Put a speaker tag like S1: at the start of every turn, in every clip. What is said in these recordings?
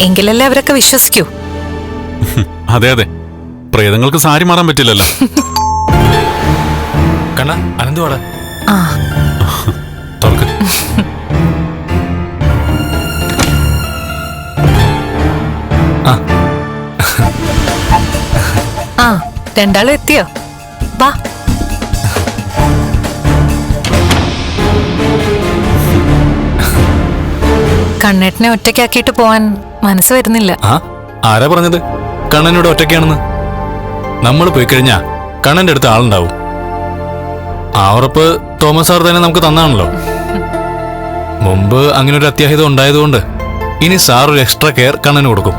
S1: എങ്കിലല്ലേ അവരൊക്കെ വിശ്വസിക്കൂ.
S2: അതെ അതെ. പ്രേതങ്ങൾക്ക് സാരി മാറാൻ പറ്റില്ലല്ലോ.
S3: കണ്ണ അനന്തുവാടാ
S1: ആ.
S2: തുറക്ക്.
S1: ആ രണ്ടാളും എത്തിയോ? വാ. കണ്ണേട്ടനെ ഒറ്റയ്ക്കാക്കിയിട്ട് പോവാൻ മനസ്സ് വരുന്നില്ല.
S3: ആ ആരാ പറഞ്ഞത്? കണ്ണനോട് ഒറ്റയ്ക്കാണെന്ന്. നമ്മൾ പോയി കഴിഞ്ഞാ കണ്ണന്റെ അടുത്ത് ആളുണ്ടാവും. ആ ഉറപ്പ് തോമസ് സാർ തന്നെ നമുക്ക് തന്നാണല്ലോ. മുമ്പ് അങ്ങനെ ഒരു അത്യാഹിതം ഉണ്ടായതുകൊണ്ട് ഇനി സാർ ഒരു എക്സ്ട്രാ കെയർ കണ്ണന് കൊടുക്കും.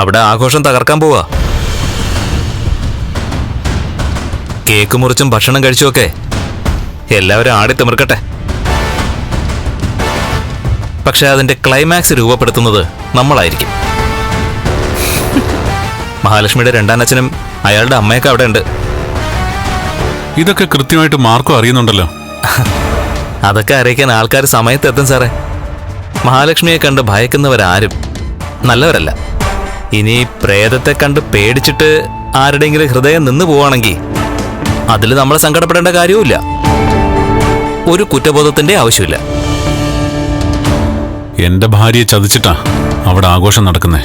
S4: അവിടെ ആഘോഷം തകർക്കാൻ പോവാ. കേക്ക് മുറിച്ചും ഭക്ഷണം കഴിച്ചുമൊക്കെ എല്ലാവരും ആടി തിമിർക്കട്ടെ. പക്ഷെ അതിന്റെ ക്ലൈമാക്സ് രൂപപ്പെടുത്തുന്നത് നമ്മളായിരിക്കും. മഹാലക്ഷ്മിയുടെ രണ്ടാം അച്ഛനും അയാളുടെ അമ്മയൊക്കെ അവിടെ ഉണ്ട്
S2: ഇതൊക്കെ കൃത്യമായിട്ട് മാർക്കും അറിയുന്നുണ്ടല്ലോ.
S4: അതൊക്കെ അറിയിക്കാൻ ആൾക്കാർ സമയത്തെത്തും സാറേ. മഹാലക്ഷ്മിയെ കണ്ട് ഭയക്കുന്നവരാരും നല്ലവരല്ല. ഇനി പ്രേതത്തെ കണ്ട് പേടിച്ചിട്ട് ആരുടെയെങ്കിലും ഹൃദയം നിന്ന് പോവാണെങ്കിൽ അതിൽ നമ്മൾ സങ്കടപ്പെടേണ്ട കാര്യവുമില്ല. ഒരു കുറ്റബോധത്തിന്റെ ആവശ്യമില്ല.
S2: എന്റെ ഭാര്യയെ ചതിച്ചിട്ടാ അവിടെ ആഘോഷം നടക്കുന്നേ.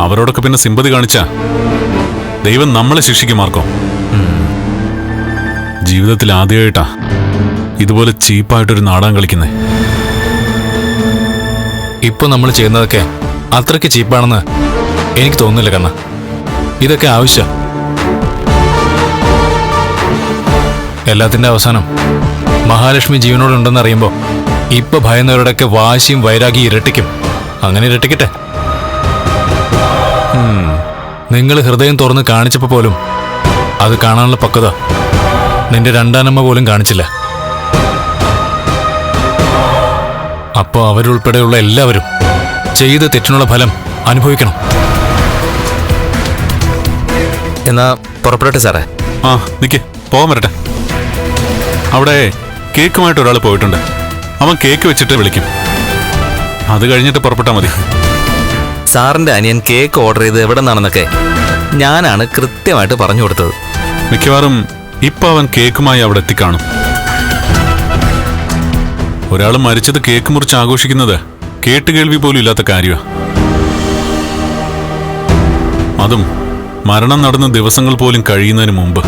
S2: അവരോടൊക്കെ പിന്നെ സിമ്പതി കാണിച്ച ദൈവം നമ്മളെ ശിക്ഷിക്കും മാർക്കോ. ജീവിതത്തിൽ ആദ്യമായിട്ടാ ഇതുപോലെ ചീപ്പായിട്ടൊരു നാടകം കളിക്കുന്നേ.
S3: ഇപ്പൊ നമ്മൾ ചെയ്യുന്നതൊക്കെ അത്രയ്ക്ക് ചീപ്പാണെന്ന് എനിക്ക് തോന്നുന്നില്ല കണ്ണ. ഇതൊക്കെ ആവശ്യം. എല്ലാത്തിന്റെ അവസാനം മഹാലക്ഷ്മി ജീവനോടുണ്ടെന്ന് അറിയുമ്പോൾ ഇപ്പൊ ഭയന്നവരുടെയൊക്കെ വാശിയും വൈരാഗി ഇരട്ടിക്കും. അങ്ങനെ ഇരട്ടിക്കട്ടെ. നിങ്ങൾ ഹൃദയം തുറന്ന് കാണിച്ചപ്പോൾ പോലും അത് കാണാനുള്ള പക്വത നിന്റെ രണ്ടാനമ്മ പോലും കാണിച്ചില്ല. അപ്പോൾ അവരുൾപ്പെടെയുള്ള എല്ലാവരും ചെയ്ത തെറ്റിനുള്ള ഫലം അനുഭവിക്കണം.
S4: എന്നാ പുറപ്പെടട്ടെ സാറേ.
S2: ആ നിക്ക്. പോകാൻ വരട്ടെ. അവിടെ കേക്കുമായിട്ട് ഒരാൾ പോയിട്ടുണ്ട്. അവൻ കേക്ക് വെച്ചിട്ട് വിളിക്കും. അത് കഴിഞ്ഞിട്ട് പുറപ്പെട്ടാൽ മതി.
S4: സാറിന്റെ അനിയൻ കേക്ക് ഓർഡർ ചെയ്ത് എവിടെ നിന്നാണെന്നൊക്കെ ഞാനാണ് കൃത്യമായിട്ട് പറഞ്ഞു കൊടുത്തത്.
S2: മിക്കവാറും ഇപ്പൊ അവൻ കേക്കുമായി അവിടെ എത്തിക്കാണും. ഒരാൾ മരിച്ചത് കേക്ക് മുറിച്ച് ആഘോഷിക്കുന്നത് കേട്ടുകേൾവി പോലും ഇല്ലാത്ത കാര്യമാ അതും മരണം നടന്ന ദിവസങ്ങൾ പോലും കഴിയുന്നതിന് മുമ്പ്.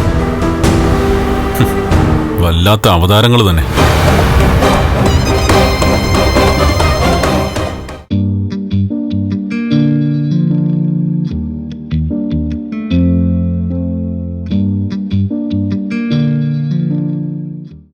S2: വല്ലാത്ത അവതാരങ്ങൾ തന്നെ.